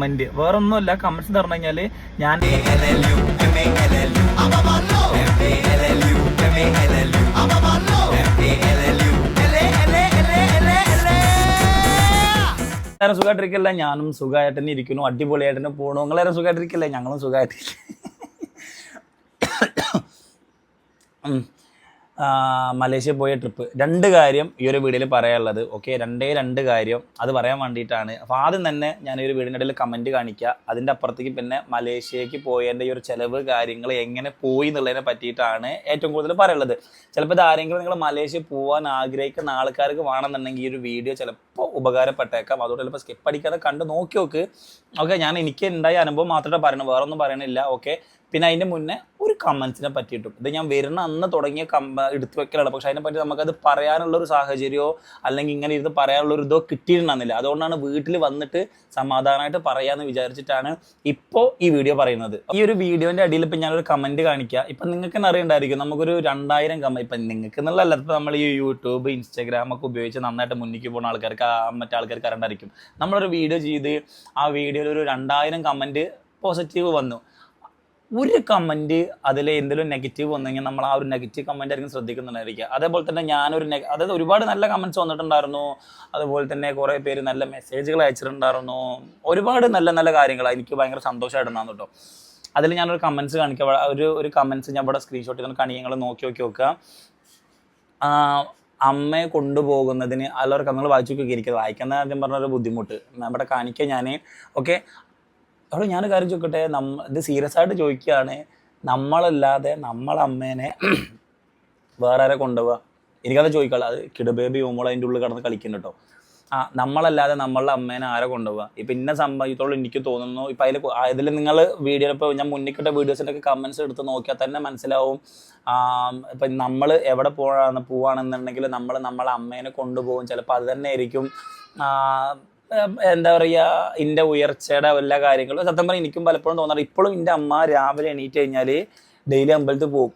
Comment വേറെ ഒന്നുമല്ല comments പറഞ്ഞു കഴിഞ്ഞാൽ ഞാൻ സുഖമായിട്ടിരിക്കില്ല? ഞാനും സുഖമായിട്ട് തന്നെ ഇരിക്കുന്നു. അടിപൊളിയായിട്ട് തന്നെ പോണു. നിങ്ങളേറെ സുഖമായിട്ടിരിക്കല്ലേ? ഞങ്ങളും സുഖമായിട്ടിരിക്കും മലേഷ്യ പോയ ട്രിപ്പ് രണ്ട് കാര്യം ഈ ഒരു വീഡിയോയിൽ പറയാനുള്ളത് ഓക്കെ രണ്ടേ രണ്ട് കാര്യം അത് പറയാൻ വേണ്ടിയിട്ടാണ്. അപ്പോൾ ആദ്യം തന്നെ ഞാൻ ഈ ഒരു വീടിന്റെ ഇടയിൽ കമന്റ് കാണിക്കുക അതിന്റെ അപ്പുറത്തേക്ക് പിന്നെ മലേഷ്യക്ക് പോയതിന്റെ ഈ ഒരു ചിലവ് കാര്യങ്ങൾ എങ്ങനെ പോയി എന്നുള്ളതിനെ പറ്റിയിട്ടാണ് ഏറ്റവും കൂടുതൽ പറയുള്ളത് ചിലപ്പോൾ ഇത് ആരെങ്കിലും നിങ്ങൾ മലേഷ്യ പോകാൻ ആഗ്രഹിക്കുന്ന ആൾക്കാർക്ക് വേണമെന്നുണ്ടെങ്കിൽ ഈ ഒരു വീഡിയോ ചിലപ്പോൾ ഉപകാരപ്പെട്ടേക്കാം. അതുകൊണ്ട് ചിലപ്പോൾ സ്കിപ്പ് അടിക്കാതെ കണ്ട് നോക്കി നോക്ക്. ഓക്കെ ഞാൻ എനിക്ക് ഉണ്ടായ അനുഭവം മാത്രമേ പറയണു വേറൊന്നും പറയണില്ല ഓക്കെ പിന്നെ അതിന്റെ മുന്നേ ഒരു കമൻസിനെ പറ്റിയിട്ടും. ഇത് ഞാൻ വരുന്ന അന്ന് തുടങ്ങിയ കമ്പ എടുത്തു വെക്കലാണ്. പക്ഷെ അതിനെ പറ്റി നമുക്കത് പറയാനുള്ള ഒരു സാഹചര്യമോ അല്ലെങ്കിൽ ഇങ്ങനെ ഇരുന്ന് പറയാനുള്ള ഒരു ഇതോ കിട്ടിയിട്ടുണ്ടെന്നില്ല അതുകൊണ്ടാണ് വീട്ടിൽ വന്നിട്ട് സമാധാനമായിട്ട് പറയാമെന്ന് വിചാരിച്ചിട്ടാണ് ഇപ്പോൾ ഈ വീഡിയോ പറയുന്നത്. ഈ ഒരു വീഡിയോന്റെ അടിയിൽ ഇപ്പം ഞാനൊരു കമന്റ് കാണിക്കുക ഇപ്പം നിങ്ങൾക്ക് അറിയണ്ടായിരിക്കും. നമുക്കൊരു രണ്ടായിരം കമ ഇപ്പം നിങ്ങൾക്ക് എന്നുള്ള ഇപ്പം നമ്മൾ ഈ യൂട്യൂബ് ഇൻസ്റ്റാഗ്രാം ഒക്കെ ഉപയോഗിച്ച് നന്നായിട്ട് മുന്നിക്ക് പോകുന്ന ആൾക്കാർക്ക് മറ്റേ ആൾക്കാർക്ക് അറിയണ്ടായിരിക്കും. നമ്മളൊരു വീഡിയോ ചെയ്ത് ആ വീഡിയോയിൽ ഒരു രണ്ടായിരം കമന്റ് പോസിറ്റീവ് വന്നു. ഒരു കമന്റ് അതിൽ എന്തെങ്കിലും നെഗറ്റീവ് വന്നെങ്കിൽ നമ്മൾ ആ ഒരു നെഗറ്റീവ് കമന്റ് ആയിരിക്കും ശ്രദ്ധിക്കുന്നുണ്ടായിരിക്കുക. അതേപോലെ തന്നെ ഞാനൊരു നെഗ അതായത് ഒരുപാട് നല്ല കമന്റ്സ് വന്നിട്ടുണ്ടായിരുന്നു. അതുപോലെ തന്നെ കുറേ പേര് നല്ല മെസ്സേജുകൾ അയച്ചിട്ടുണ്ടായിരുന്നു. ഒരുപാട് നല്ല നല്ല കാര്യങ്ങൾ എനിക്ക് ഭയങ്കര സന്തോഷമായിട്ടുണ്ടായിരുന്നു കേട്ടോ. അതിൽ ഞാനൊരു കമന്റ്സ് കാണിക്കുക ഒരു ഒരു കമന്റ്സ് ഞാൻ ഇവിടെ സ്ക്രീൻഷോട്ട് ചെയ്ത് കണിയങ്ങൾ നോക്കി നോക്കി നോക്കുക. അമ്മയെ കൊണ്ടുപോകുന്നതിന് അല്ലവർക്ക് നിങ്ങൾ വായിച്ചു നോക്കി എനിക്ക് വായിക്കുന്ന ആദ്യം പറഞ്ഞൊരു ബുദ്ധിമുട്ട്. നമ്മുടെ കാണിക്കുക ഞാൻ ഓക്കെ അവിടെ ഞാൻ കാര്യം ചോദിക്കട്ടെ? നമ്മ ഇത് സീരിയസ് ആയിട്ട് ചോദിക്കുകയാണ്. നമ്മളല്ലാതെ നമ്മളെ അമ്മേനെ വേറെ ആരെ കൊണ്ടുപോവുക എനിക്കത് ചോദിക്കാം അത് കിടബേബി ഓമോൾ അതിന്റെ ഉള്ളിൽ കിടന്ന് കളിക്കുന്നു കേട്ടോ. ആ നമ്മളല്ലാതെ നമ്മളുടെ അമ്മേനെ ആരെ കൊണ്ടുപോവുക ഇപ്പം ഇന്ന സംഭവത്തോളം എനിക്ക് തോന്നുന്നു. ഇപ്പം അതിൽ അതിൽ നിങ്ങൾ വീഡിയോ ഇപ്പോൾ ഞാൻ മുന്നിക്കിട്ട വീഡിയോസിന്റെ ഒക്കെ കമൻസ് എടുത്ത് നോക്കിയാൽ തന്നെ മനസ്സിലാവും. ഇപ്പം നമ്മൾ എവിടെ പോവാണ് പോവാണെന്നുണ്ടെങ്കിൽ നമ്മൾ നമ്മളെ അമ്മേനെ കൊണ്ടുപോകും. ചിലപ്പോൾ അത് തന്നെ ആയിരിക്കും. എന്താ പറയുക എന്റെ ഉയർച്ചയുടെ എല്ലാ കാര്യങ്ങളും സത്യം പറഞ്ഞാൽ എനിക്കും പലപ്പോഴും തോന്നാറ് ഇപ്പോഴും എന്റെ അമ്മ രാവിലെ എണീറ്റ് കഴിഞ്ഞാൽ ഡെയിലി അമ്പലത്തിൽ പോകും.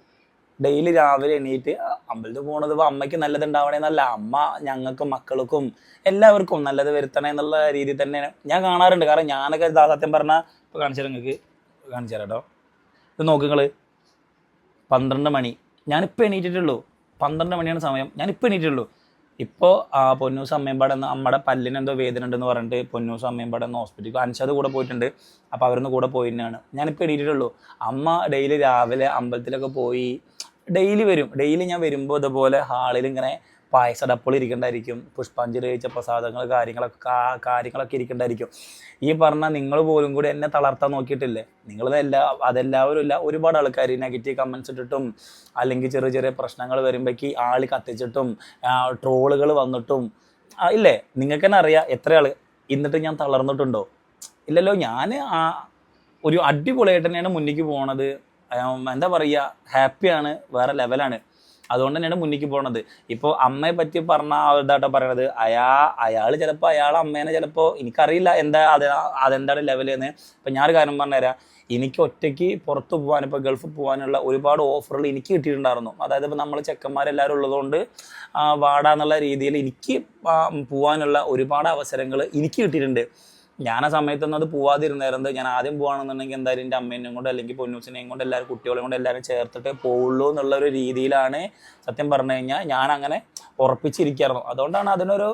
ഡെയിലി രാവിലെ എണീറ്റ് അമ്പലത്തിൽ പോകണത് ഇപ്പോൾ അമ്മയ്ക്ക് നല്ലതുണ്ടാവണേ എന്നല്ല അമ്മ ഞങ്ങൾക്കും മക്കൾക്കും എല്ലാവർക്കും നല്ലത് വരുത്തണേ എന്നുള്ള രീതിയിൽ തന്നെയാണ് ഞാൻ കാണാറുണ്ട്. കാരണം ഞാനൊക്കെ സത്യം പറഞ്ഞാൽ ഇപ്പോൾ കാണിച്ചു നിങ്ങൾക്ക് കാണിച്ചു തരാം കേട്ടോ ഇത് നോക്കുങ്ങൾ പന്ത്രണ്ട് മണി. ഞാനിപ്പോൾ എണീറ്റിട്ടുള്ളൂ. പന്ത്രണ്ട് മണിയാണ് സമയം. ഞാനിപ്പോൾ എണീറ്റിട്ടുള്ളൂ. ഇപ്പോൾ പൊന്നൂസ് അമ്മയമ്പാടെ എന്ന് അമ്മയുടെ പല്ലിന് എന്തോ വേദന ഉണ്ടെന്ന് പറഞ്ഞിട്ട് പൊന്നൂസ് അമ്മയമ്പാടെ ഒന്ന് ഹോസ്പിറ്റലിൽ അൻഷത് കൂടെ പോയിട്ടുണ്ട്. അപ്പോൾ അവരൊന്ന് കൂടെ പോയി പോയിട്ടാണ് ഞാനിപ്പോൾ എണീറ്റിട്ടുള്ളൂ. അമ്മ ഡെയിലി രാവിലെ അമ്പലത്തിലൊക്കെ പോയി ഡെയിലി വരും. ഡെയിലി ഞാൻ വരുമ്പോൾ ഇതുപോലെ ഹാളിൽ ഇങ്ങനെ പായസടപ്പോൾ ഇരിക്കണ്ടായിരിക്കും. പുഷ്പാഞ്ജലി കഴിച്ച പ്രസാദങ്ങൾ കാര്യങ്ങളൊക്കെ കാര്യങ്ങളൊക്കെ ഇരിക്കണ്ടായിരിക്കും. ഈ പറഞ്ഞ നിങ്ങൾ പോലും കൂടി എന്നെ തളർത്താൻ നോക്കിയിട്ടില്ലേ? നിങ്ങളതെല്ലാ അതെല്ലാവരും ഇല്ല ഒരുപാട് ആൾക്കാർ നെഗറ്റീവ് കമൻസ് ഇട്ടിട്ടും അല്ലെങ്കിൽ ചെറിയ ചെറിയ പ്രശ്നങ്ങൾ വരുമ്പോഴേക്ക് ആൾ കത്തിച്ചിട്ടും ട്രോളുകൾ വന്നിട്ടും ഇല്ലേ? നിങ്ങൾക്ക് തന്നെ അറിയാം എത്ര ആൾ എന്നിട്ട് ഞാൻ തളർന്നിട്ടുണ്ടോ? ഇല്ലല്ലോ ഞാൻ ഒരു അടിപൊളിയായിട്ട് തന്നെയാണ് മുന്നിലേക്ക് പോണത്. എന്താ പറയുക ഹാപ്പിയാണ് വേറെ ലെവലാണ് അതുകൊണ്ട് തന്നെയാണ് മുന്നിക്ക് പോണത്. ഇപ്പോൾ അമ്മയെ പറ്റി പറഞ്ഞ ഇതാട്ടോ പറയണത്. അയാ അയാൾ ചിലപ്പോൾ അയാളെ അമ്മേനെ ചിലപ്പോൾ എനിക്കറിയില്ല എന്താ അത് അതെന്താണ് ലെവൽ എന്ന് ഇപ്പം ഞാനൊരു കാര്യം പറഞ്ഞുതരാം. എനിക്ക് ഒറ്റയ്ക്ക് പുറത്ത് പോകാൻ ഇപ്പോൾ ഗൾഫിൽ പോകാനുള്ള ഒരുപാട് ഓഫറുകൾ എനിക്ക് കിട്ടിയിട്ടുണ്ടായിരുന്നു. അതായത് ഇപ്പോൾ നമ്മൾ ചെക്കന്മാരെല്ലാവരും ഉള്ളതുകൊണ്ട് വാടാന്നുള്ള രീതിയിൽ എനിക്ക് പോകാനുള്ള ഒരുപാട് അവസരങ്ങൾ എനിക്ക് കിട്ടിയിട്ടുണ്ട്. ഞാൻ ആ സമയത്തൊന്നും അത് പോവാതിരുന്നായിരുന്നത് ഞാൻ ആദ്യം പോവാണെന്നുണ്ടെങ്കിൽ എന്തായാലും എന്റെ അമ്മേനെയും കൊണ്ട് അല്ലെങ്കിൽ പൊന്നൂസിനെയും കൊണ്ട് എല്ലാവരും കുട്ടികളെയും കൊണ്ട് എല്ലാവരും ചേർത്തിട്ട് പോവുള്ളൂ എന്നുള്ള ഒരു രീതിയിലാണ് സത്യം പറഞ്ഞു കഴിഞ്ഞാൽ ഞാൻ അങ്ങനെ ഉറപ്പിച്ചിരിക്കായിരുന്നു. അതുകൊണ്ടാണ് അതിനൊരു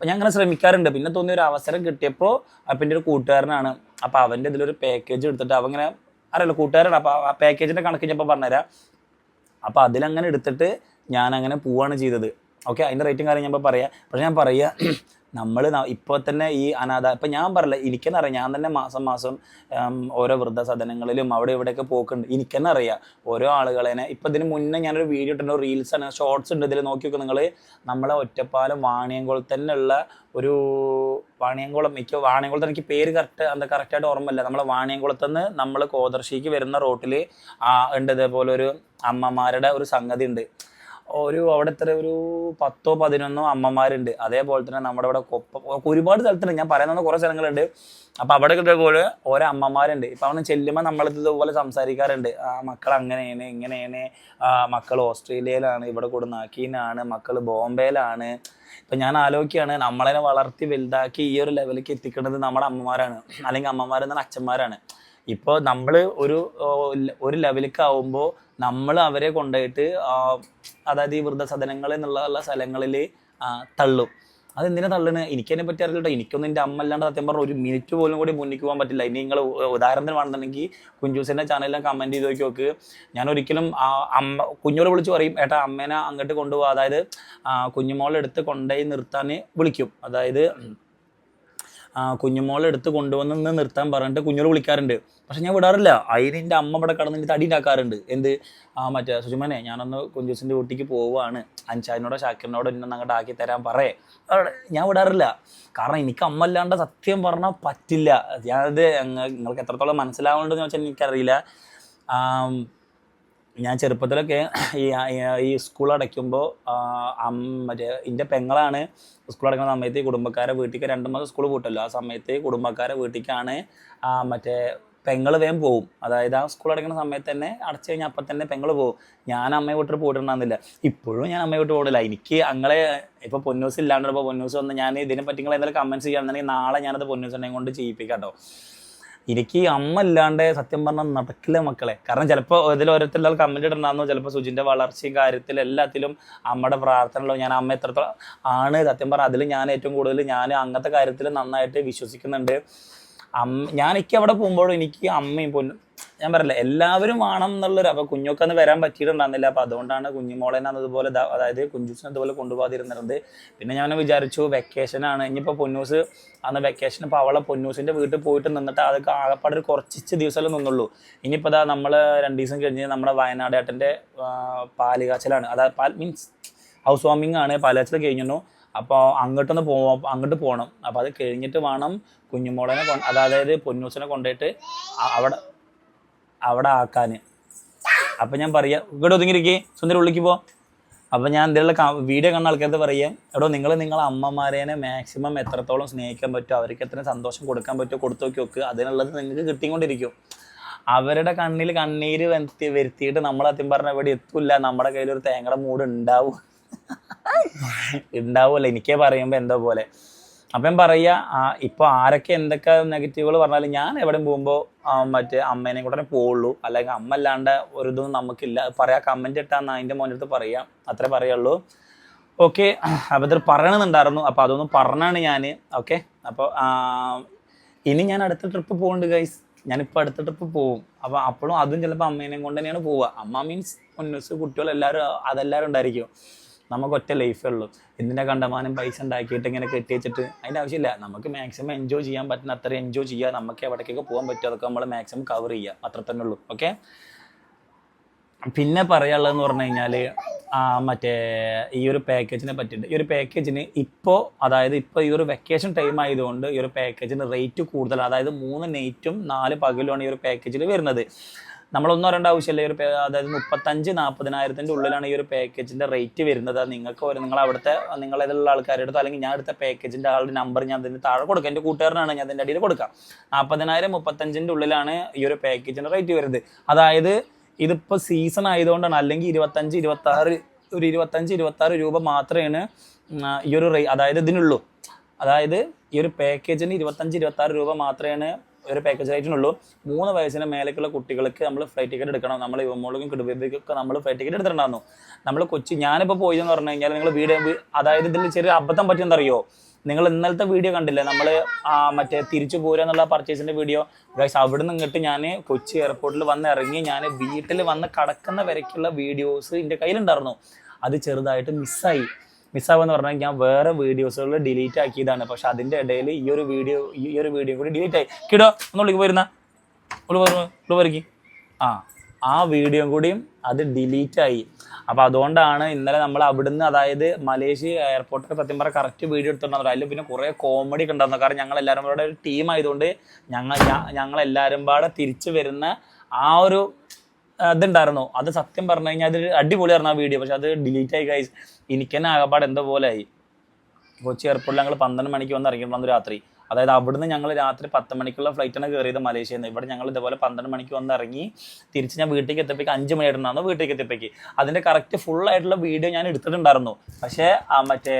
ഞാൻ അങ്ങനെ ശ്രമിക്കാറുണ്ട്. പിന്നെ തോന്നിയ ഒരു അവസരം കിട്ടിയപ്പോൾ അപ്പം എന്റെ ഒരു കൂട്ടുകാരനാണ്. അപ്പോൾ അവന്റെ ഇതിലൊരു പാക്കേജ് എടുത്തിട്ട് അവൻ ഇങ്ങനെ അറിയില്ല കൂട്ടുകാരാണ് അപ്പോൾ ആ പാക്കേജിന്റെ കണക്ക് ഞാൻ ഇപ്പോൾ പറഞ്ഞുതരാം. അപ്പോൾ അതിലങ്ങനെ എടുത്തിട്ട് ഞാൻ അങ്ങനെ പോവാണ് ചെയ്തത്. ഓക്കെ അതിന്റെ റേറ്റും കാര്യം ഞാൻ ഇപ്പോൾ പറയാം. പക്ഷേ ഞാൻ പറയുക നമ്മൾ ഇപ്പോൾ തന്നെ ഈ അനാഥ ഇപ്പം ഞാൻ പറയില്ല എനിക്കെന്നറിയാം ഞാൻ തന്നെ മാസം മാസം ഓരോ വൃദ്ധസദനങ്ങളിലും അവിടെ ഇവിടെയൊക്കെ പോക്കുണ്ട്. എനിക്കെന്നെ അറിയാം. ഓരോ ആളുകളെ ഇപ്പം ഇതിന് മുന്നേ ഞാനൊരു വീഡിയോ ഇട്ടുണ്ട് റീൽസ് ആണ്. ഷോർട്സ് ഉണ്ട് ഇതിൽ നോക്കി നോക്കുക നിങ്ങൾ നമ്മളെ ഒറ്റപ്പാലം വാണിയംകുളത്ത് തന്നെയുള്ള ഒരു വാണിയംകുളം മിക്ക വാണിയംകുളത്ത് എനിക്ക് പേര് കറക്റ്റ് എന്താ കറക്റ്റായിട്ട് ഓർമ്മയില്ല. നമ്മളെ വാണിയംകുളത്ത് നിന്ന് നമ്മൾ കോതർശിക്ക് വരുന്ന റോട്ടിൽ ഉണ്ട് ഇതേപോലെ ഒരു അമ്മമാരുടെ ഒരു സംഗതി ഉണ്ട് ഒരു അവിടെ എത്ര ഒരു പത്തോ പതിനൊന്നോ അമ്മമാരുണ്ട്. അതേപോലെ തന്നെ നമ്മുടെ ഇവിടെ കൊപ്പ ഒരുപാട് സ്ഥലത്തുണ്ട്. ഞാൻ പറയുന്ന കുറേ സ്ഥലങ്ങളുണ്ട്. അപ്പൊ അവിടെ പോലെ ഓരോ അമ്മമാരുണ്ട്. ഇപ്പൊ അവിടെ ചെല്ലുമ്പോൾ നമ്മൾ ഇതുപോലെ സംസാരിക്കാറുണ്ട്. ആ മക്കൾ അങ്ങനെയാണ് ഇങ്ങനെയാണ്. മക്കൾ ഓസ്ട്രേലിയയിലാണ് ഇവിടെ കൂടെ നാക്കീനാണ് മക്കൾ ബോംബെയിലാണ്. ഇപ്പൊ ഞാൻ ആലോചിക്കുകയാണ് നമ്മളെ വളർത്തി വലുതാക്കി ഈ ഒരു ലെവലിലേക്ക് എത്തിക്കുന്നത് നമ്മുടെ അമ്മമാരാണ്. അല്ലെങ്കിൽ അമ്മമാരെന്നാണ് അച്ഛന്മാരാണ്. ഇപ്പോൾ നമ്മൾ ഒരു ഒരു ലെവലിലേക്ക് ആവുമ്പോൾ നമ്മൾ അവരെ കൊണ്ടുപോയിട്ട് അതായത് ഈ വൃദ്ധസദനങ്ങൾ എന്നുള്ള സ്ഥലങ്ങളിൽ തള്ളും. അതെന്തിനാ തള്ളണ് എനിക്കതിനെ പറ്റി അറിയില്ല എനിക്കൊന്നും എന്റെ അമ്മ അല്ലാണ്ട് സത്യം പറഞ്ഞ ഒരു മിനിറ്റ് പോലും കൂടി മുന്നിൽ പോകാൻ പറ്റില്ല. ഇനി നിങ്ങൾ ഉദാഹരണത്തിന് വേണമെന്നുണ്ടെങ്കിൽ കുഞ്ചൂസിന്റെ ചാനലിൽ കമന്റ് ചെയ്ത് നോക്കി നോക്ക്. ഞാൻ ഒരിക്കലും അമ്മ കുഞ്ഞോട് വിളിച്ച് പറയും ഏട്ടാ അമ്മേനെ അങ്ങോട്ട് കൊണ്ടുപോകുക അതായത് കുഞ്ഞുമോളെടുത്ത് കൊണ്ടുപോയി നിർത്താൻ വിളിക്കും. അതായത് കുഞ്ഞുമോളെ എടുത്ത് കൊണ്ടുവന്ന് നിന്ന് നിർത്താൻ പറഞ്ഞിട്ട് കുഞ്ഞോൾ വിളിക്കാറുണ്ട്. പക്ഷെ ഞാൻ വിടാറില്ല. അതിന് എന്റെ അമ്മ ഇവിടെ കടന്ന് എനിക്ക് തടി ഉണ്ടാക്കാറുണ്ട്. എന്ത്? ആ മറ്റേ സുജുമനെ ഞാനൊന്ന് കുഞ്ചൂസിന്റെ വീട്ടിലേക്ക് പോവുകയാണ്. അൻഷാദിനോടോ ഷാക്കിറിനോടോ എന്നെ അങ്ങോട്ട് ആക്കി തരാൻ പറയേ. ഞാൻ വിടാറില്ല. കാരണം എനിക്ക് അമ്മ അല്ലാണ്ട് സത്യം പറഞ്ഞാൽ പറ്റില്ല. ഞാനത് നിങ്ങൾക്ക് എത്രത്തോളം മനസ്സിലാവുന്നുണ്ടെന്ന് വെച്ചാൽ എനിക്കറിയില്ല. ഞാൻ ചെറുപ്പത്തിലൊക്കെ ഈ ഈ സ്കൂൾ അടയ്ക്കുമ്പോൾ മറ്റേ എന്റെ പെങ്ങളാണ് സ്കൂൾ അടയ്ക്കുന്ന സമയത്ത് ഈ കുടുംബക്കാരെ വീട്ടിലേക്ക് രണ്ട് മാസം സ്കൂൾ പൂട്ടല്ലോ. ആ സമയത്ത് കുടുംബക്കാരെ വീട്ടിലേക്കാണ് മറ്റേ പെങ്ങൾ വേഗം പോവും. അതായത് ആ സ്കൂൾ അടയ്ക്കുന്ന സമയത്ത് തന്നെ അടച്ചു കഴിഞ്ഞാൽ അപ്പം തന്നെ പെങ്ങൾ പോവും. ഞാൻ അമ്മയെ വിട്ടിട്ട് പോയിട്ടുണ്ടാകുന്നില്ല ഇപ്പോഴും ഞാൻ അമ്മയെ വിട്ട് പോകില്ല എനിക്ക് അങ്ങളെ ഇപ്പോൾ പൊന്നൂസ് ഇല്ലാണ്ടിപ്പോൾ പൊന്നൂസ് വന്ന് ഞാൻ ഇതിനെ പറ്റി നിങ്ങൾ എന്തെങ്കിലും കമൻസ് ചെയ്യുകയാണെന്നുണ്ടെങ്കിൽ നാളെ ഞാനത് പൊന്നൂസിനെ കൊണ്ട് ചെയ്യിപ്പിക്കാം കേട്ടോ എനിക്ക് അമ്മ ഇല്ലാണ്ട് സത്യം പറഞ്ഞാൽ നടക്കില്ല മക്കളെ. കാരണം ചിലപ്പോൾ ഇതിൽ ഓരോരുത്തരുടെ കമന്റ് ഇടണമെന്നോ ചിലപ്പോൾ സുജിന്റെ വളർച്ചയും കാര്യത്തിൽ എല്ലാത്തിലും അമ്മയുടെ പ്രാർത്ഥനകളോ ഞാൻ അമ്മ എത്രത്തോളം ആണ് സത്യം പറഞ്ഞാൽ അതിൽ ഞാൻ ഏറ്റവും കൂടുതൽ ഞാൻ അങ്ങനത്തെ കാര്യത്തിൽ നന്നായിട്ട് വിശ്വസിക്കുന്നുണ്ട്. അമ്മ ഞാൻ എനിക്ക് അവിടെ പോകുമ്പോഴും എനിക്ക് അമ്മയും പൊന്നും ഞാൻ പറയില്ല എല്ലാവരും വേണം എന്നുള്ളൊരു അപ്പൊ കുഞ്ഞൊക്കെ വരാൻ പറ്റിയിട്ടുണ്ടായിരുന്നില്ല. അപ്പൊ അതുകൊണ്ടാണ് കുഞ്ഞുമോളെ അതുപോലെ അതായത് കുഞ്ചൂസിനെ അതുപോലെ കൊണ്ടുപോകാതിരുന്നത് പിന്നെ ഞാൻ വിചാരിച്ചു വെക്കേഷൻ ആണ്. ഇനിയിപ്പോ പൊന്നൂസ് അന്ന് വെക്കേഷൻ ഇപ്പോൾ അവളെ പൊന്നൂസിന്റെ വീട്ടിൽ പോയിട്ട് നിന്നിട്ട് അതൊക്കെ ആകപ്പാട് ഒരു കുറച്ച് ദിവസമല്ലേ നിന്നുള്ളൂ. ഇനിയിപ്പോൾ അതാ നമ്മൾ രണ്ട് ദിവസം കഴിഞ്ഞ് നമ്മുടെ വയനാട് ഏട്ടന്റെ പാലുകാച്ചലാണ്. അതായത് പാൽ മീൻസ് ഹൗസ് വാമിംഗ് ആണ്. പാലുകാച്ചൽ കഴിഞ്ഞു അപ്പോൾ അങ്ങോട്ടൊന്ന് പോ അങ്ങോട്ട് പോകണം അപ്പോൾ അത് കഴിഞ്ഞിട്ട് വേണം കുഞ്ഞുമോളനെ അതായത് പൊന്നൂസിനെ കൊണ്ടുപോയിട്ട് അവിടെ അവിടെ ആക്കാൻ അപ്പം ഞാൻ പറയാം ഇവിടെ ഒതുങ്ങിയിരിക്കേ സുന്ദരി ഉള്ളിക്ക് പോ. അപ്പം ഞാൻ എന്തെങ്കിലും വീഡിയോ കണ്ട ആൾക്കാർക്ക് പറയാം എടോ നിങ്ങൾ നിങ്ങളെ അമ്മമാരേനെ മാക്സിമം എത്രത്തോളം സ്നേഹിക്കാൻ പറ്റുമോ അവർക്ക് എത്ര സന്തോഷം കൊടുക്കാൻ പറ്റുമോ കൊടുത്തു നോക്കി നോക്ക് അതിനുള്ളത് നിങ്ങൾക്ക് കിട്ടിക്കൊണ്ടിരിക്കും. അവരുടെ കണ്ണിൽ കണ്ണീര് വരുത്തി വരുത്തിയിട്ട് നമ്മൾ അത്യം പറഞ്ഞ ഇവിടെ എത്തൂല നമ്മുടെ കയ്യിൽ ഒരു തേങ്ങയുടെ മൂട് ഉണ്ടാവും. ഉണ്ടാവുമല്ലോ എനിക്കേ പറയുമ്പോൾ എന്തോ പോലെ. അപ്പം പറയുക ഇപ്പോൾ ആരൊക്കെ എന്തൊക്കെ നെഗറ്റീവുകൾ പറഞ്ഞാലും ഞാൻ എവിടെ പോകുമ്പോൾ മറ്റേ അമ്മേനെ കൂടെ പോവുള്ളൂ. അല്ലെങ്കിൽ അമ്മ അല്ലാണ്ട് ഒരു ഇതൊന്നും നമുക്കില്ല. പറയാ കമന്റ് ഇട്ടാൽ അതിന്റെ മോന്റെ അടുത്ത് പറയാം. അത്രേ പറയുള്ളൂ. ഓക്കെ അപ്പോൾ ഇത് പറയണമെന്നുണ്ടായിരുന്നു. അപ്പോൾ അതൊന്നും പറഞ്ഞാണ് ഞാൻ ഓക്കെ അപ്പോൾ ഇനി ഞാൻ അടുത്ത ട്രിപ്പ് പോകുന്നുണ്ട് ഗൈസ് ഞാനിപ്പോൾ അടുത്ത ട്രിപ്പ് പോകും അപ്പോൾ അപ്പോഴും അതും ചിലപ്പോൾ അമ്മേനെയും കൊണ്ട് തന്നെയാണ് പോവുക. അമ്മ മീൻസ് പൊന്നൂസ് കുട്ടികൾ എല്ലാവരും അതെല്ലാവരും ഉണ്ടായിരിക്കും. നമുക്ക് ഒറ്റ ലൈഫേ ഉള്ളൂ. എന്തിനാ കണ്ടമാനം പൈസ ഉണ്ടാക്കിയിട്ട് ഇങ്ങനെ കെട്ടി വെച്ചിട്ട്? അതിന്റെ ആവശ്യമില്ല. നമുക്ക് മാക്സിമം എൻജോയ് ചെയ്യാൻ പറ്റുന്ന അത്ര എൻജോയ് ചെയ്യുക. നമുക്ക് എവിടേക്കൊക്കെ പോകാൻ പറ്റും അതൊക്കെ നമ്മൾ മാക്സിമം കവർ ചെയ്യുക. അത്ര തന്നെ ഉള്ളൂ. ഓക്കെ പിന്നെ പറയാനുള്ളതെന്ന് പറഞ്ഞു കഴിഞ്ഞാൽ മറ്റേ ഈ ഒരു പാക്കേജിനെ പറ്റിയിട്ട്. ഈ ഒരു പാക്കേജിന് ഇപ്പോൾ അതായത് ഇപ്പോൾ ഈ ഒരു വെക്കേഷൻ ടൈം ആയതുകൊണ്ട് ഈ ഒരു പാക്കേജിന് റേറ്റ് കൂടുതൽ അതായത് മൂന്ന് നൈറ്റും നാല് പകലുമാണ് ഈ ഒരു പാക്കേജിൽ വരുന്നത്. നമ്മളൊന്നും അറിയേണ്ട ആവശ്യമില്ല. ഈ ഒരു അതായത് മുപ്പത്തഞ്ച് നാൽപ്പതിനായിരത്തിന്റെ ഉള്ളിലാണ് ഈ ഒരു പാക്കേജിന്റെ റേറ്റ് വരുന്നത്. അത് നിങ്ങൾക്ക് ഒരു നിങ്ങൾ അവിടുത്തെ നിങ്ങളേതുള്ള ആൾക്കാരുടെ അടുത്തോ അല്ലെങ്കിൽ ഞാൻ എടുത്ത പാക്കേജിന്റെ ആളുടെ നമ്പർ ഞാൻ അതിന് താഴെ കൊടുക്കാം. എന്റെ കൂട്ടുകാരനാണ് ഞാൻ അതിന്റെ അടിയിൽ കൊടുക്കാം. നാൽപ്പതിനായിരം മുപ്പത്തഞ്ചിന്റെ ഉള്ളിലാണ് ഈ ഒരു പാക്കേജിന്റെ റേറ്റ് വരുന്നത്. അതായത് ഇതിപ്പോൾ സീസൺ ആയതുകൊണ്ടാണ് അല്ലെങ്കിൽ ഇരുപത്തഞ്ച് ഇരുപത്താറ് ഒരു ഇരുപത്തഞ്ച് ഇരുപത്താറ് രൂപ മാത്രമാണ് ഈ ഒരു റേ അതായത് ഇതിനുള്ളൂ. അതായത് ഈ ഒരു പാക്കേജിന് ഇരുപത്തഞ്ച് ഇരുപത്താറ് രൂപ മാത്രമേ ഒരു പാക്കേജ് റേറ്റിനുള്ളൂ മൂന്ന് വയസ്സിന് മേലേക്കുള്ള കുട്ടികൾക്ക് നമ്മൾ ഫ്ലൈറ്റ് ടിക്കറ്റ് എടുക്കണം. നമ്മൾ യുവമോളും കിടുബേബിക്കൊക്കെ നമ്മൾ ഫ്ലൈറ്റ് ടിക്കറ്റ് എടുത്തിട്ടുണ്ടായിരുന്നു. നമ്മൾ കൊച്ചി ഞാനിപ്പോൾ പോയതെന്ന് പറഞ്ഞു കഴിഞ്ഞാൽ നിങ്ങൾ വീഡിയോ അതായത് ഇതിൽ ചെറിയ അബദ്ധം പറ്റിയെന്നറിയോ നിങ്ങൾ ഇന്നലത്തെ വീഡിയോ കണ്ടില്ലേ? നമ്മൾ മറ്റേ തിരിച്ചു പോരുക എന്നുള്ള പർച്ചേസിന്റെ വീഡിയോ. ഗൈസ് അവിടെ നിന്ന് ഇങ്ങോട്ട് ഞാൻ കൊച്ചി എയർപോർട്ടിൽ വന്ന് ഇറങ്ങി ഞാൻ വീട്ടിൽ വന്ന് കടക്കുന്ന വരയ്ക്കുള്ള വീഡിയോസ് എന്റെ കയ്യിലുണ്ടായിരുന്നു. അത് ചെറുതായിട്ട് മിസ്സായി മിസ്സാവെന്ന് പറഞ്ഞാൽ ഞാൻ വേറെ വീഡിയോസുകൾ ഡിലീറ്റ് ആക്കിയതാണ്. പക്ഷെ അതിന്റെ ഇടയിൽ ഈ ഒരു വീഡിയോ ഈ ഒരു വീഡിയോ കൂടി ഡിലീറ്റ് ആയി. കിടോ ഒന്ന് വരുന്ന ഉള്ളു ഉള്ളുവരക്ക് ആ ആ വീഡിയോ കൂടിയും അത് ഡിലീറ്റ് ആയി. അപ്പോൾ അതുകൊണ്ടാണ് ഇന്നലെ നമ്മൾ അവിടുന്ന് അതായത് മലേഷ്യ എയർപോർട്ടിൽ സത്യം പറഞ്ഞാൽ കറക്റ്റ് വീഡിയോ എടുത്തിട്ടുണ്ടായിരുന്നു അതിൽ പിന്നെ കുറേ കോമഡി ഒക്കെ ഉണ്ടായിരുന്നു. കാരണം ഞങ്ങൾ എല്ലാവരും കൂടെ ഒരു ടീം ആയതുകൊണ്ട് ഞങ്ങൾ എല്ലാവരും പാടെ തിരിച്ചു വരുന്ന ആ ഒരു ഇതുണ്ടായിരുന്നു. അത് സത്യം പറഞ്ഞു കഴിഞ്ഞാൽ അത് അടിപൊളിയായിരുന്നു ആ വീഡിയോ പക്ഷെ അത് ഡിലീറ്റ് ആയി ഗൈസ് എനിക്ക് തന്നെ ആകപ്പാട് എന്തോ പോലെ ആയി. കൊച്ചി എയർപോർട്ടിൽ ഞങ്ങൾ പന്ത്രണ്ട് മണിക്ക് വന്ന് ഇറങ്ങി വന്നു രാത്രി. അതായത് അവിടുന്ന് ഞങ്ങൾ രാത്രി പത്ത് മണിക്കുള്ള ഫ്ലൈറ്റാണ് കയറിയത് മലേഷ്യയിൽ നിന്ന്. ഇവിടെ ഞങ്ങൾ ഇതുപോലെ പന്ത്രണ്ട് മണിക്ക് വന്ന് ഇറങ്ങി തിരിച്ച് ഞാൻ വീട്ടിലേക്ക് എത്തിയപ്പോഴേക്ക് അഞ്ച് മണി മണിയായിട്ടുണ്ടായിരുന്നു വീട്ടിലേക്ക് എത്തിയപ്പോഴേക്ക്. അതിന്റെ കറക്റ്റ് ഫുൾ ആയിട്ടുള്ള വീഡിയോ ഞാൻ എടുത്തിട്ടുണ്ടായിരുന്നു. പക്ഷേ മറ്റേ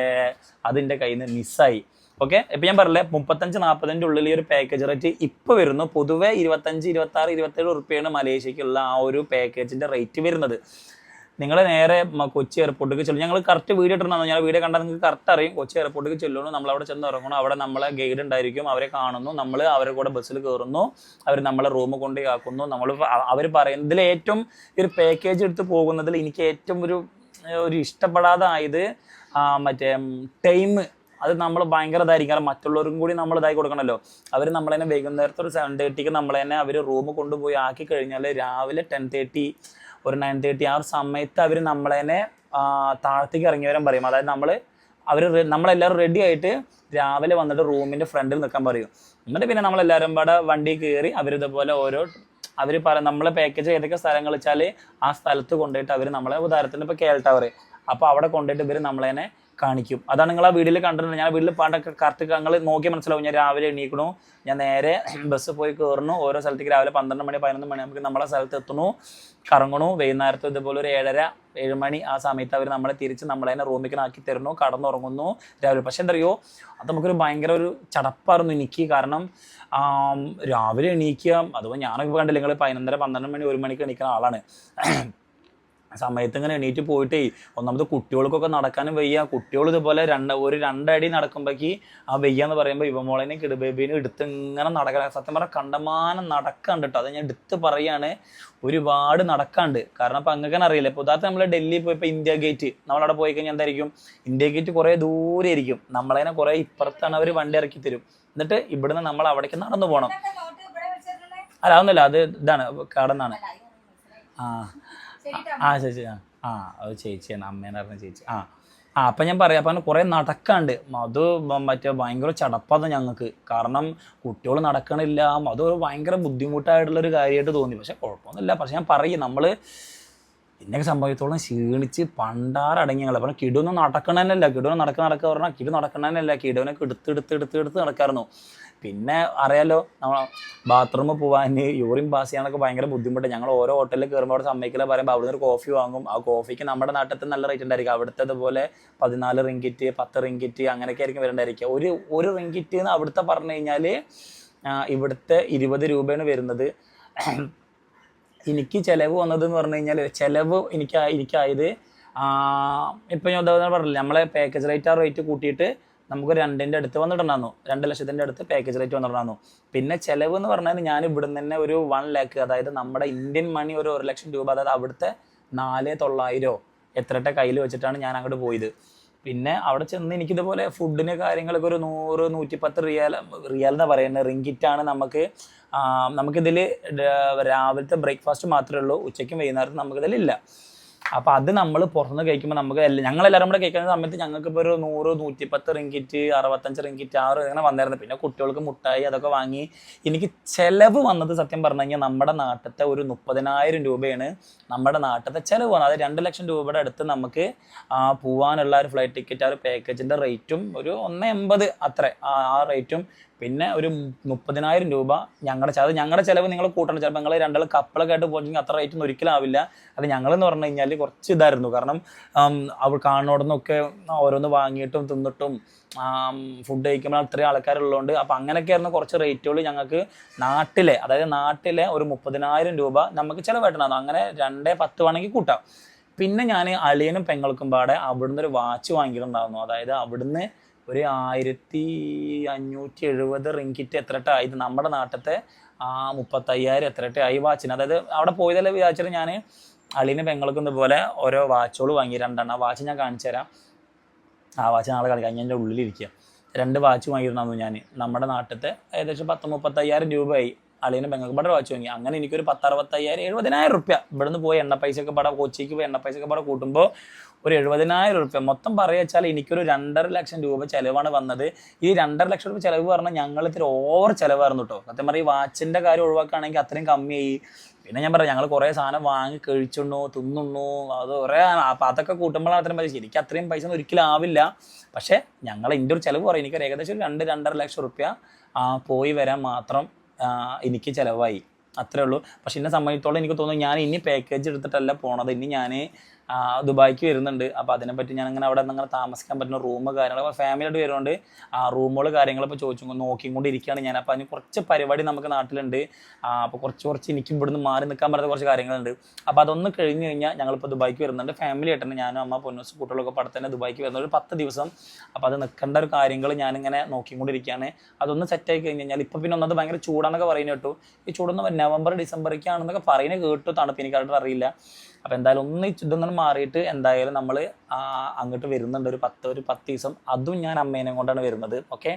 അതിന്റെ കയ്യിൽ നിന്ന് മിസ്സായി ഓക്കെ? ഇപ്പം ഞാൻ പറഞ്ഞില്ലേ മുപ്പത്തഞ്ച് നാൽപ്പതിന്റെ ഉള്ളിൽ ഈ ഒരു പാക്കേജ് റേറ്റ് ഇപ്പോൾ വരുന്നു. പൊതുവെ ഇരുപത്തഞ്ച് ഇരുപത്താറ് ഇരുപത്തേഴ് ഉറുപ്പ്യാണ് മലേഷ്യക്കുള്ള ആ ഒരു പാക്കേജിന്റെ റേറ്റ് വരുന്നത്. നിങ്ങൾ നേരെ കൊച്ചി എയർപോർട്ടിലേക്ക് ചെല്ലും. ഞങ്ങൾ കറക്റ്റ് വീഡിയോ ഇട്ടിട്ടുണ്ടോ ഞാൻ വീഡിയോ കണ്ടാൽ നിങ്ങൾക്ക് കറക്റ്റ് അറിയും. കൊച്ചി എയർപോർട്ടിലേക്ക് ചെല്ലുന്നു. നമ്മൾ അവിടെ ചെന്ന് ഇറങ്ങണം അവിടെ നമ്മളെ ഗൈഡ് ഉണ്ടായിരിക്കും. അവരെ കാണുന്നു. നമ്മൾ അവരെ കൂടെ ബസ്സിൽ കയറുന്നു അവർ നമ്മളെ റൂം കൊണ്ട് ആക്കുന്നു നമ്മൾ അവർ പറയുന്നതിൽ ഏറ്റവും ഈ ഒരു പാക്കേജ് എടുത്ത് പോകുന്നതിൽ എനിക്ക് ഏറ്റവും ഒരു ഒരു ഇഷ്ടപ്പെടാതായത് മറ്റേ ടൈം അത് നമ്മൾ ഭയങ്കര ഇതായിരിക്കും കാരണം മറ്റുള്ളവർക്കും കൂടി നമ്മൾ ഇതായി കൊടുക്കണമല്ലോ അവർ നമ്മൾ തന്നെ വൈകുന്നേരത്തെ ഒരു സെവൻ തേർട്ടിക്ക് നമ്മൾ തന്നെ അവർ റൂം കൊണ്ടുപോയി ആക്കി കഴിഞ്ഞാൽ രാവിലെ ടെൻ തേർട്ടി ഒരു നയൻ തേർട്ടി ആ ഒരു സമയത്ത് അവർ നമ്മളെ തന്നെ താഴത്തേക്ക് ഇറങ്ങി വരാൻ പറയും. അതായത് നമ്മൾ അവർ നമ്മളെല്ലാവരും റെഡി ആയിട്ട് രാവിലെ വന്നിട്ട് റൂമിന്റെ ഫ്രണ്ടിൽ നിൽക്കാൻ പറയും. എന്നിട്ട് പിന്നെ നമ്മളെല്ലാവരും പാടെ വണ്ടി കയറി അവരിതുപോലെ ഓരോ അവർ പറ നമ്മളെ പാക്കേജ് ഏതൊക്കെ സ്ഥലങ്ങൾ വെച്ചാൽ ആ സ്ഥലത്ത് കൊണ്ടുപോയിട്ട് അവർ നമ്മളെ ഉദാഹരണത്തിന് ഇപ്പോൾ കേൾ ടവർ അപ്പോൾ അവിടെ കൊണ്ടുപോയിട്ട് ഇവർ നമ്മളതിനെ കാണിക്കും. അതാണ് നിങ്ങൾ ആ വീട്ടിൽ കണ്ടിട്ടുണ്ട് ഞാൻ വീട്ടിൽ പാട്ടൊക്കെ കറക്റ്റ് നിങ്ങൾ നോക്കി മനസ്സിലാവും. ഞാൻ രാവിലെ എണീക്കണു. ഞാൻ നേരെ ബസ് പോയി കയറുന്നു ഓരോ സ്ഥലത്തേക്ക് രാവിലെ പന്ത്രണ്ട് മണി പതിനൊന്ന് മണി നമുക്ക് നമ്മളെ സ്ഥലത്ത് എത്തുന്നു. കറങ്ങണു. വൈകുന്നേരത്ത് ഇതുപോലെ ഒരു ഏഴര ഏഴ് മണി ആ സമയത്ത് അവർ നമ്മളെ തിരിച്ച് നമ്മളെ തന്നെ റൂമിൽ ആക്കി തരുന്നു. കടന്നുറങ്ങുന്നു രാവിലെ. പക്ഷെ എന്തറിയോ അത് നമുക്കൊരു ഭയങ്കര ഒരു ചടപ്പായിരുന്നു എനിക്ക്. കാരണം രാവിലെ എണീക്കുക അതുപോലെ ഞാനൊക്കെ കണ്ടില്ല? നിങ്ങൾ പതിനൊന്നര പന്ത്രണ്ട് മണി ഒരു മണിക്ക് എണീക്കുന്ന ആളാണ്. സമയത്ത് ഇങ്ങനെ എണീറ്റ് പോയിട്ടേ ഒന്നാമത് കുട്ടികൾക്കൊക്കെ നടക്കാനും വയ്യ. കുട്ടികൾ ഇതുപോലെ രണ്ട് ഒരു രണ്ടടി നടക്കുമ്പോഴേക്ക് ആ വയ്യ എന്ന് പറയുമ്പോൾ യുവമോളേനെ കിടുബേബീനെ എടുത്ത് ഇങ്ങനെ നടക്കാൻ സത്യം പറഞ്ഞാൽ കണ്ടമാനം നടക്കാണ്ട് കേട്ടോ അത് ഞാൻ എടുത്ത് പറയാണ് ഒരുപാട് നടക്കാണ്ട്. കാരണം ഇപ്പം അങ്ങനെ അറിയില്ല ഇപ്പോൾ ഉദാഹരണം നമ്മൾ ഡൽഹി പോയപ്പോൾ ഇന്ത്യ ഗേറ്റ് നമ്മളവിടെ പോയി കഴിഞ്ഞാൽ എന്തായിരിക്കും? ഇന്ത്യ ഗേറ്റ് കുറേ ദൂരെ ആയിരിക്കും നമ്മളതിനെ കുറേ ഇപ്പുറത്താണ് അവർ വണ്ടി ഇറക്കി തരും. എന്നിട്ട് ഇവിടുന്ന് നമ്മൾ അവിടേക്ക് നടന്നു പോകണം അല്ല അതൊന്നുമില്ല അത് ഇതാണ് കടന്നാണ്. ആ ആ ചേച്ചി ആ ആ അത് ചേച്ചിയാണ് അമ്മേനെ പറഞ്ഞ ചേച്ചി. ആ ആ അപ്പം ഞാൻ പറയാം അപ്പം കുറേ നടക്കാണ്ട്. അത് മറ്റേ ഭയങ്കര ചടപ്പാണ് ഞങ്ങൾക്ക്. കാരണം കുട്ടികൾ നടക്കണില്ല. അത് ഭയങ്കര ബുദ്ധിമുട്ടായിട്ടുള്ളൊരു കാര്യമായിട്ട് തോന്നി. പക്ഷെ കുഴപ്പമൊന്നുമില്ല. പക്ഷെ ഞാൻ പറയും നമ്മൾ എന്നെ സംഭവിച്ചോളം ക്ഷീണിച്ച് പണ്ടാറടങ്ങി ഞങ്ങൾ പറഞ്ഞാൽ കിടുവൊന്നും നടക്കണതന്നല്ല കിടുവ നടക്ക നടക്കുക പറഞ്ഞാൽ കിടു നടക്കണതന്നല്ല കിടുവിനൊക്കെ എടുത്ത് എടുത്ത് എടുത്ത് എടുത്ത് നടക്കായിരുന്നു. പിന്നെ അറിയാലോ നമ്മൾ ബാത്റൂമിൽ പോകാൻ യൂറിൻ പാസ് ചെയ്യാനൊക്കെ ഭയങ്കര ബുദ്ധിമുട്ട്. ഞങ്ങൾ ഓരോ ഹോട്ടലിൽ കയറുമ്പോൾ അവിടെ സമ്മതിക്കില്ല. പറയുമ്പോൾ അവിടുന്ന് ഒരു കോഫി വാങ്ങും. ആ കോഫിക്ക് നമ്മുടെ നാട്ടിൽ നല്ല റേറ്റ് ഉണ്ടായിരിക്കും. അവിടുത്തെ പോലെ പതിനാല് റിങ്കിറ്റ് പത്ത് റിങ്കിറ്റ് അങ്ങനെയൊക്കെ ആയിരിക്കും വരുന്നുണ്ടായിരിക്കുക ഒരു ഒരു റിങ്കിറ്റ് എന്ന് അവിടുത്തെ പറഞ്ഞു കഴിഞ്ഞാൽ ഇവിടുത്തെ ഇരുപത് രൂപയാണ് വരുന്നത്. എനിക്ക് ചിലവ് വന്നതെന്ന് പറഞ്ഞു കഴിഞ്ഞാൽ ചിലവ് എനിക്ക് എനിക്കായത് ഇപ്പം ഞാൻ ഉദാഹരണം പറഞ്ഞില്ല നമ്മളെ പാക്കേജ് റേറ്റ് ആ റേറ്റ് കൂട്ടിയിട്ട് നമുക്ക് രണ്ടിന്റെ അടുത്ത് വന്നിട്ടുണ്ടായിരുന്നു. രണ്ട് ലക്ഷത്തിന്റെ അടുത്ത് പാക്കേജ് റേറ്റ് വന്നിട്ടുണ്ടായിരുന്നു. പിന്നെ ചിലവ് എന്ന് പറഞ്ഞാൽ ഞാൻ ഇവിടെ നിന്ന് തന്നെ ഒരു വൺ ലാക്ക് അതായത് നമ്മുടെ ഇന്ത്യൻ മണി ഒരു ഒരു ലക്ഷം രൂപ അതായത് അവിടുത്തെ നാല് തൊള്ളായിരോ എത്രട്ടെ കയ്യിൽ വെച്ചിട്ടാണ് ഞാൻ അങ്ങോട്ട് പോയത്. പിന്നെ അവിടെ ചെന്ന് എനിക്കിതുപോലെ ഫുഡിന് കാര്യങ്ങളൊക്കെ ഒരു നൂറ് നൂറ്റിപ്പത്ത് റിയാൽ റിയാൽ എന്നാ പറയുന്നത് റിങ്കിറ്റാണ് നമുക്ക് നമുക്കിതിൽ രാവിലത്തെ ബ്രേക്ക്ഫാസ്റ്റ് മാത്രമേ ഉള്ളൂ ഉച്ചയ്ക്കും വൈകുന്നേരത്തും നമുക്കിതിലില്ല. അപ്പോൾ അത് നമ്മൾ പുറത്തുനിന്ന് കഴിക്കുമ്പോൾ നമുക്ക് ഞങ്ങൾ ഞങ്ങളെല്ലാവരും കൂടെ കഴിക്കുന്ന സമയത്ത് ഞങ്ങൾക്ക് ഇപ്പോൾ ഒരു നൂറ് നൂറ്റിപ്പത്ത് റിങ്കിറ്റ് അറുപത്തഞ്ച് റിങ്കിറ്റ് ആറ് ഒരു ഇങ്ങനെ വന്നായിരുന്നു പിന്നെ കുട്ടികൾക്ക് മുട്ടായി അതൊക്കെ വാങ്ങി എനിക്ക് ചിലവ് വന്നത് സത്യം പറഞ്ഞു കഴിഞ്ഞാൽ നമ്മുടെ നാട്ടിലത്തെ ഒരു മുപ്പതിനായിരം രൂപയാണ് നമ്മുടെ നാട്ടിലത്തെ ചിലവ് വന്നത്. അത് രണ്ട് ലക്ഷം രൂപയുടെ അടുത്ത് നമുക്ക് ആ, പോവാനുള്ള ഒരു ഫ്ലൈറ്റ് ടിക്കറ്റ് ആ ഒരു പാക്കേജിന്റെ റേറ്റും ഒരു ഒന്ന് എൺപത് അത്ര. ആ റേറ്റും പിന്നെ ഒരു മുപ്പതിനായിരം രൂപ ഞങ്ങളുടെ അത് ഞങ്ങളുടെ ചിലവ് നിങ്ങൾ കൂട്ടണം. ചിലപ്പോൾ നിങ്ങൾ രണ്ടാൾ കപ്പിളൊക്കെ ആയിട്ട് പോയിട്ടുണ്ടെങ്കിൽ അത്ര റേറ്റ് ഒന്നും ഒരിക്കലും ആവില്ല. അത് ഞങ്ങളെന്ന് പറഞ്ഞു കഴിഞ്ഞാൽ കുറച്ച് ഇതായിരുന്നു. കാരണം അവൾ കാണുന്നോടൊന്നൊക്കെ ഓരോന്ന് വാങ്ങിയിട്ടും തിന്നിട്ടും ഫുഡ് കഴിക്കുമ്പോൾ അത്രയും ആൾക്കാരുള്ളതുകൊണ്ട് അങ്ങനെയൊക്കെ അങ്ങനെയൊക്കെയായിരുന്നു കുറച്ച് റേറ്റുകൾ ഞങ്ങൾക്ക് നാട്ടിലെ അതായത് നാട്ടിലെ ഒരു മുപ്പതിനായിരം രൂപ നമുക്ക് ചിലവായിട്ടാണ് അങ്ങനെ രണ്ടേ പത്ത് വേണമെങ്കിൽ കൂട്ടാം. പിന്നെ ഞാൻ അളിയനും പെങ്ങൾക്കും പാടെ അവിടുന്ന് ഒരു വാച്ച് വാങ്ങിയിട്ടുണ്ടായിരുന്നു. അതായത് അവിടുന്ന് ഒരു ആയിരത്തി അഞ്ഞൂറ്റി എഴുപത് റിങ്കിറ്റ് എത്രട്ടാ ഇത് നമ്മുടെ നാട്ടത്തെ ആ മുപ്പത്തയ്യായിരം എത്രട്ടെ ആയി വാച്ചിന് അതായത് അവിടെ പോയതല്ലേ വിചാരിച്ചിട്ട് ഞാൻ അളിയനും പെങ്ങൾക്കും ഇതുപോലെ ഓരോ വാച്ചുകൾ വാങ്ങി. രണ്ടെണ്ണം. ആ വാച്ച് ഞാൻ കാണിച്ചു തരാം. ആ വാച്ച് നാളെ കളിക്കാം. ഞാൻ എന്റെ ഉള്ളിലിരിക്കുക രണ്ട് വാച്ച് വാങ്ങിയിരുന്നു ഞാൻ നമ്മുടെ നാട്ടിലത്തെ ഏകദേശം പത്ത് മുപ്പത്തയ്യായിരം രൂപയായി. അളിയന് പെങ്ങൾക്ക് പടം വാച്ച് വാങ്ങി. അങ്ങനെ എനിക്കൊരു പത്ത് അറുപത്തയ്യായിരം എഴുപതിനായിരം റുപ്യ ഇവിടുന്ന് പോയി എണ്ണ പൈസ ഒക്കെ പടം കൊച്ചിക്ക് പോയി എണ്ണ പൈസ ഒക്കെ പടം കൂട്ടുമ്പോൾ ഒരു എഴുപതിനായിരം റുപ്യ. മൊത്തം പറയുക വെച്ചാൽ എനിക്കൊരു രണ്ടര ലക്ഷം രൂപ ചിലവാണ് വന്നത്. ഈ രണ്ടര ലക്ഷം രൂപ ചിലവ് പറഞ്ഞാൽ ഞങ്ങൾ ഇത്തിരി ഓവർ ചിലവായിരുന്നു കേട്ടോ സത്യം പറയുക ഈ വാച്ചിന്റെ കാര്യം ഒഴിവാക്കുകയാണെങ്കിൽ അത്രയും കമ്മിയായി. പിന്നെ ഞാൻ പറയാം ഞങ്ങൾ കുറേ സാധനം വാങ്ങി കഴിച്ചുണ്ണു തിന്നുണ്ണു അത് കുറേ അപ്പം അതൊക്കെ കൂട്ടുമ്പോഴാണ് അത്രയും പൈസ. എനിക്ക് അത്രയും പൈസ ഒന്നും ഒരിക്കലും ആവില്ല. പക്ഷേ ഞങ്ങൾ എന്റെ ഒരു ചിലവ് പറയും. എനിക്ക് ഏകദേശം രണ്ട് രണ്ടര ലക്ഷം റുപ്യ പോയി വരാൻ മാത്രം എനിക്ക് ചിലവായി. അത്രേ ഉള്ളൂ. പക്ഷെ എന്നെ സംബന്ധിച്ചോളം എനിക്ക് തോന്നുന്നു ഞാൻ ഇനി പാക്കേജ് എടുത്തിട്ടല്ല പോണത്. ഇനി ഞാൻ ദുബായിക്ക് വരുന്നുണ്ട്. അപ്പോൾ അതിനെപ്പറ്റി ഞാൻ അങ്ങനെ അവിടെ അങ്ങനെ താമസിക്കാൻ പറ്റുന്ന റൂം കാര്യങ്ങൾ അപ്പോൾ ഫാമിലിയായിട്ട് വരുന്നുണ്ട് ആ റൂമുകൾ കാര്യങ്ങൾ ഇപ്പോൾ ചോദിച്ചു ഇരിക്കുകയാണ് ഞാൻ. അപ്പോൾ അതിന് കുറച്ച് പരിപാടി നമുക്ക് നാട്ടിലുണ്ട്. അപ്പോൾ കുറച്ച് കുറച്ച് എനിക്കും ഇവിടുന്ന് മാറി നിൽക്കാൻ പറ്റുന്ന കുറച്ച് കാര്യങ്ങളുണ്ട്. അപ്പോൾ അതൊന്ന് കഴിഞ്ഞ് കഴിഞ്ഞാൽ ഞങ്ങളിപ്പോൾ ദുബായിക്ക് വരുന്നുണ്ട്. ഫാമിലി ആയിട്ട് തന്നെ ഞാനും അമ്മ പൊന്നൂസ് കുട്ടികളൊക്കെ പടത്ത് തന്നെ ദുബായിക്ക് വരുന്ന ഒരു പത്ത് ദിവസം. അപ്പോൾ അത് നിൽക്കേണ്ട ഒരു കാര്യങ്ങൾ ഞാനിങ്ങനെ നോക്കിക്കൊണ്ടിരിക്കുകയാണ്. അതൊന്ന് സെറ്റായി കഴിഞ്ഞ് കഴിഞ്ഞാൽ ഇപ്പോൾ പിന്നെ ഒന്നത് ഭയങ്കര ചൂടാണെന്നൊക്കെ പറയുന്നത് കേട്ടു. ഈ ചൂടൊന്ന് നവംബർ ഡിസംബറിലേക്കാണെന്നൊക്കെ പറയുന്നത് കേട്ടു. തണുപ്പ് എനിക്കായിട്ട് അറിയില്ല. അപ്പോൾ എന്തായാലും ഒന്ന് ഇതൊന്നും മാറിയിട്ട് എന്തായാലും നമ്മൾ അങ്ങോട്ട് വരുന്നുണ്ട് ഒരു പത്ത് ഒരു പത്ത് ദിവസം. അതും ഞാൻ അമ്മേനെ കൊണ്ടാണ് വരുന്നത്. ഓക്കെ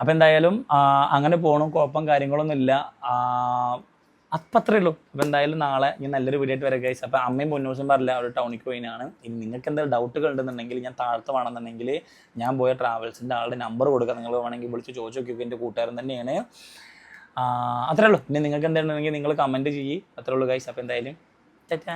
അപ്പോൾ എന്തായാലും അങ്ങനെ പോകണം കുഴപ്പം കാര്യങ്ങളൊന്നും ഇല്ല. അപ്പം ഉള്ളൂ. അപ്പോൾ എന്തായാലും നാളെ ഞാൻ നല്ലൊരു വീഡിയോ ആയിട്ട് വരാം ഗൈസ് അപ്പോൾ അമ്മയും പൊന്നൂസും പറഞ്ഞില്ല ഒരു ടൗണിക്ക് പോയിനാണ്. ഇനി നിങ്ങൾക്ക് എന്തെങ്കിലും ഡൗട്ടുകൾ ഉണ്ടെന്നുണ്ടെങ്കിൽ ഞാൻ താഴത്ത് വേണമെന്നുണ്ടെങ്കിൽ ഞാൻ പോയ ട്രാവൽസിന്റെ ആളുടെ നമ്പർ കൊടുക്കുക നിങ്ങൾ വേണമെങ്കിൽ വിളിച്ച് ചോദിച്ചു നോക്കി എന്റെ കൂട്ടുകാരൻ തന്നെയാണ്. അത്രേ ഉള്ളൂ. പിന്നെ നിങ്ങൾക്ക് എന്തെങ്കിലും നിങ്ങൾ കമന്റ് ചെയ്യ്. അത്രേ ഉള്ളൂ ഗൈസ് അപ്പോൾ എന്തായാലും ചേച്ചാ